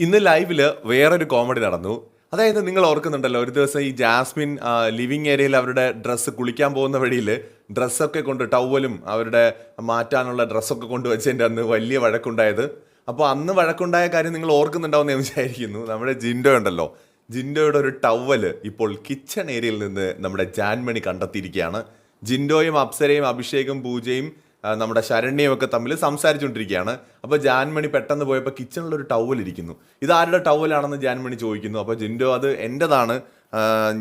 ഇന്ന് ലൈവിൽ വേറൊരു കോമഡി നടന്നു. അതായത് നിങ്ങൾ ഓർക്കുന്നുണ്ടല്ലോ ഒരു ദിവസം ഈ ജാസ്മിൻ ലിവിങ് ഏരിയയിൽ അവരുടെ ഡ്രസ്സ് കുളിക്കാൻ പോകുന്ന വഴിയിൽ ഡ്രസ്സൊക്കെ കൊണ്ട് ടവലും അവരുടെ മാറ്റാനുള്ള ഡ്രസ്സൊക്കെ കൊണ്ട് വെച്ചതിന്റെ അന്ന് വലിയ വഴക്കുണ്ടായത്. അപ്പോൾ അന്ന് വഴക്കുണ്ടായ കാര്യം നിങ്ങൾ ഓർക്കുന്നുണ്ടാവും എന്ന് വിചാരിക്കുന്നു. നമ്മുടെ ജിൻഡോ ഉണ്ടല്ലോ. ജിൻഡോയുടെ ഒരു ടവൽ ഇപ്പോൾ കിച്ചൺ ഏരിയയിൽ നിന്ന് നമ്മുടെ ജാൻമണി കണ്ടെത്തിയിരിക്കുകയാണ്. ജിൻഡോയും അപ്സരയും അഭിഷേകും പൂജയും നമ്മുടെ ശരണ്യമൊക്കെ തമ്മിൽ സംസാരിച്ചുകൊണ്ടിരിക്കുകയാണ്. അപ്പോൾ ജാൻമണി പെട്ടെന്ന് പോയപ്പോൾ കിച്ചണിൽ ഒരു ടവൽ ഇരിക്കുന്നു. ഇത് ആരുടെ ടവലാണെന്ന് ജാൻമണി ചോദിക്കുന്നു. അപ്പോൾ ജിൻഡോ അത് എന്റെതാണ്.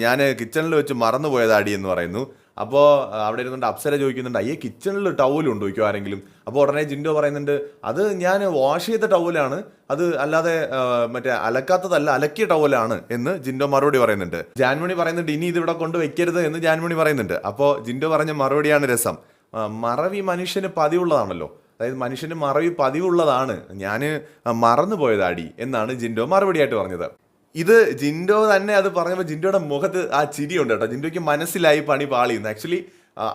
ഞാൻ കിച്ചണിൽ വെച്ച് മറന്നു പോയതാടി എന്ന് പറയുന്നു. അപ്പോൾ അവിടെ ഇരുന്നുകൊണ്ട് അപ്സര ചോദിക്കുന്നുണ്ട് അയ്യേ കിച്ചണിൽ ടവലുണ്ടോ ചോദിക്കും ആരെങ്കിലും അപ്പോൾ ഉടനെ ജിൻഡോ പറയുന്നുണ്ട് അത് ഞാൻ വാഷ് ചെയ്ത ടവലാണ് അത് അല്ലാതെ മറ്റേ അലക്കാത്തതല്ല അലക്കിയ ടവലാണ് എന്ന് ജിൻഡോ മറുപടി പറയുന്നുണ്ട്. ജാൻമണി പറയുന്നുണ്ട് ഇനി ഇത് ഇവിടെ കൊണ്ട് വെക്കരുത് എന്ന് ജാൻമണി പറയുന്നുണ്ട്. അപ്പോൾ ജിൻഡോ പറഞ്ഞ മറുപടിയാണ് രസം. മറവി മനുഷ്യന് പതിവുള്ളതാണല്ലോ. അതായത് മനുഷ്യന് മറവി പതിവുള്ളതാണ്. ഞാൻ മറന്നു പോയതാടി എന്നാണ് ജിൻഡോ മറുപടിയായിട്ട് പറഞ്ഞത്. ഇത് ജിൻഡോ തന്നെ അത് പറഞ്ഞപ്പോൾ ജിൻഡോയുടെ മുഖത്ത് ആ ചിരിയുണ്ട് കേട്ടോ. ജിൻഡോയ്ക്ക് മനസ്സിലായി പണി പാളിയുന്നു. ആക്ച്വലി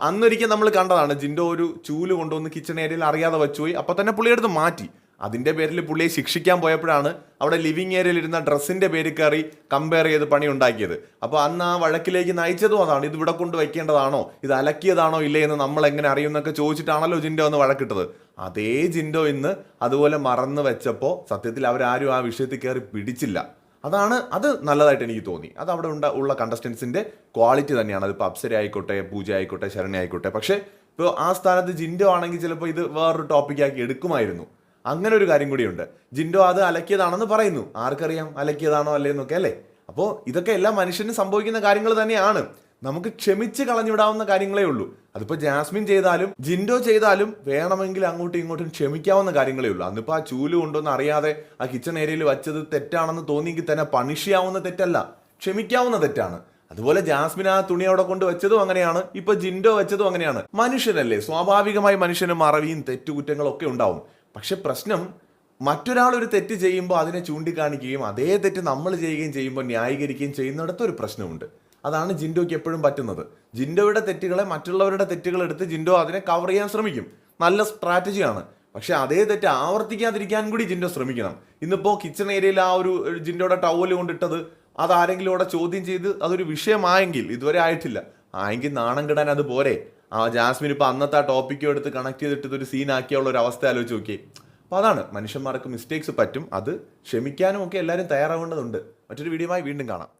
അന്നൊരിക്കൽ നമ്മൾ കണ്ടതാണ് ജിൻഡോ ഒരു ചൂൽ കൊണ്ടുവന്ന് കിച്ചൺ ഏരിയയിൽ അറിയാതെ വെച്ചുപോയി. അപ്പോൾ തന്നെ പുള്ളിയെടുത്ത് മാറ്റി. അതിന്റെ പേരിൽ പുള്ളിയെ ശിക്ഷിക്കാൻ പോയപ്പോഴാണ് അവിടെ ലിവിങ് ഏരിയയിലിരുന്ന ഡ്രസ്സിന്റെ പേര് കയറി കമ്പയർ ചെയ്ത് പണി ഉണ്ടാക്കിയത്. അപ്പോൾ അന്ന് ആ വഴക്കിലേക്ക് നയിച്ചതും അതാണ്? ഇത് ഇവിടെ കൊണ്ട് വയ്ക്കേണ്ടതാണോ? ഇത് അലക്കിയതാണോ ഇല്ലേ എന്ന് നമ്മൾ എങ്ങനെ അറിയുമെന്നൊക്കെ ചോദിച്ചിട്ടാണല്ലോ ജിൻഡോ എന്ന് വഴക്കിട്ടത്. അതേ ജിൻഡോ ഇന്ന് അതുപോലെ മറന്നു വെച്ചപ്പോൾ സത്യത്തിൽ അവരാരും ആ വിഷയത്തിൽ കയറി പിടിച്ചില്ല. അതാണ് അത് നല്ലതായിട്ട് എനിക്ക് തോന്നി. അത് അവിടെ ഉണ്ട ഉള്ള കണ്ടസ്റ്റൻസിന്റെ ക്വാളിറ്റി തന്നെയാണ്. അതിപ്പോൾ അപ്സര ആയിക്കോട്ടെ പൂജ ആയിക്കോട്ടെ ശരണി ആയിക്കോട്ടെ. പക്ഷേ ഇപ്പോൾ ആ സ്ഥാനത്ത് ജിൻഡോ ആണെങ്കിൽ ചിലപ്പോൾ ഇത് വേറൊരു ടോപ്പിക്കാക്കി എടുക്കുമായിരുന്നു. അങ്ങനെ ഒരു കാര്യം കൂടിയുണ്ട്. ജിൻഡോ അത് അലക്കിയതാണെന്ന് പറയുന്നു. ആർക്കറിയാം? അലക്കിയതാണോ അല്ലേന്നൊക്കെ അല്ലേ? അപ്പോൾ ഇതൊക്കെ എല്ലാ മനുഷ്യനും സംഭവിക്കുന്ന കാര്യങ്ങൾ തന്നെയാണ്. നമുക്ക് ക്ഷമിച്ച് കളഞ്ഞുവിടാവുന്ന കാര്യങ്ങളേ ഉള്ളൂ. അതിപ്പോൾ ജാസ്മിൻ ചെയ്താലും ജിൻഡോ ചെയ്താലും വേണമെങ്കിൽ അങ്ങോട്ടും ഇങ്ങോട്ടും ക്ഷമിക്കാവുന്ന കാര്യങ്ങളേ ഉള്ളൂ. അന്നിപ്പോൾ ആ ചൂൽ കൊണ്ടൊന്ന് അറിയാതെ ആ കിച്ചൺ ഏരിയയിൽ വെച്ചത് തെറ്റാണെന്ന് തോന്നിയെങ്കിൽ തന്നെ പണിഷ് ചെയ്യാവുന്ന തെറ്റല്ല. ക്ഷമിക്കാവുന്ന തെറ്റാണ്. അതുപോലെ ജാസ്മിൻ ആ തുണി അവിടെ കൊണ്ട് വെച്ചതും അങ്ങനെയാണ്. ഇപ്പൊ ജിൻഡോ വെച്ചതും അങ്ങനെയാണ്. മനുഷ്യനല്ലേ? സ്വാഭാവികമായി മനുഷ്യനും മറവിയും തെറ്റുകുറ്റങ്ങളും ഒക്കെ ഉണ്ടാവും. പക്ഷെ പ്രശ്നം മറ്റൊരാൾ ഒരു തെറ്റ് ചെയ്യുമ്പോൾ അതിനെ ചൂണ്ടിക്കാണിക്കുകയും അതേ തെറ്റ് നമ്മൾ ചെയ്യുകയും ചെയ്യുമ്പോൾ ന്യായീകരിക്കുകയും ചെയ്യുന്നിടത്ത് ഒരു പ്രശ്നമുണ്ട്. അതാണ് ജിൻഡോയ്ക്ക് എപ്പോഴും പറ്റുന്നത്. ജിൻഡോയുടെ തെറ്റുകളെ മറ്റുള്ളവരുടെ തെറ്റുകൾ എടുത്ത് ജിൻഡോ അതിനെ കവർ ചെയ്യാൻ ശ്രമിക്കും. നല്ല സ്ട്രാറ്റജിയാണ് പക്ഷേ അതേ തെറ്റ് ആവർത്തിക്കാതിരിക്കാൻ കൂടി ജിൻഡോ ശ്രമിക്കണം. ഇന്നിപ്പോൾ കിച്ചൺ ഏരിയയിൽ ആ ഒരു ജിൻഡോയുടെ ടവൽ കൊണ്ടിട്ടത് അത് ആരെങ്കിലും അവിടെ ചോദ്യം ചെയ്ത് അതൊരു വിഷയമായെങ്കിൽ ഇതുവരെ ആയിട്ടില്ല. ആയെങ്കിൽ നാണം കിടാൻ അത് പോരെ. ആ ജാസ്മിൻ ഇപ്പൊ അന്നത്തെ ആ ടോപ്പിക്കും എടുത്ത് കണക്ട് ചെയ്തിട്ട് ഇതൊരു സീൻ ആക്കിയുള്ള ഒരു അവസ്ഥ ആലോചിച്ച് നോക്കി അപ്പൊ അതാണ് മനുഷ്യന്മാർക്ക് മിസ്റ്റേക്സ് പറ്റും അത് ക്ഷമിക്കാനും ഒക്കെ എല്ലാവരും തയ്യാറാവേണ്ടതുണ്ട് മറ്റൊരു വീഡിയോയുമായി വീണ്ടും കാണാം.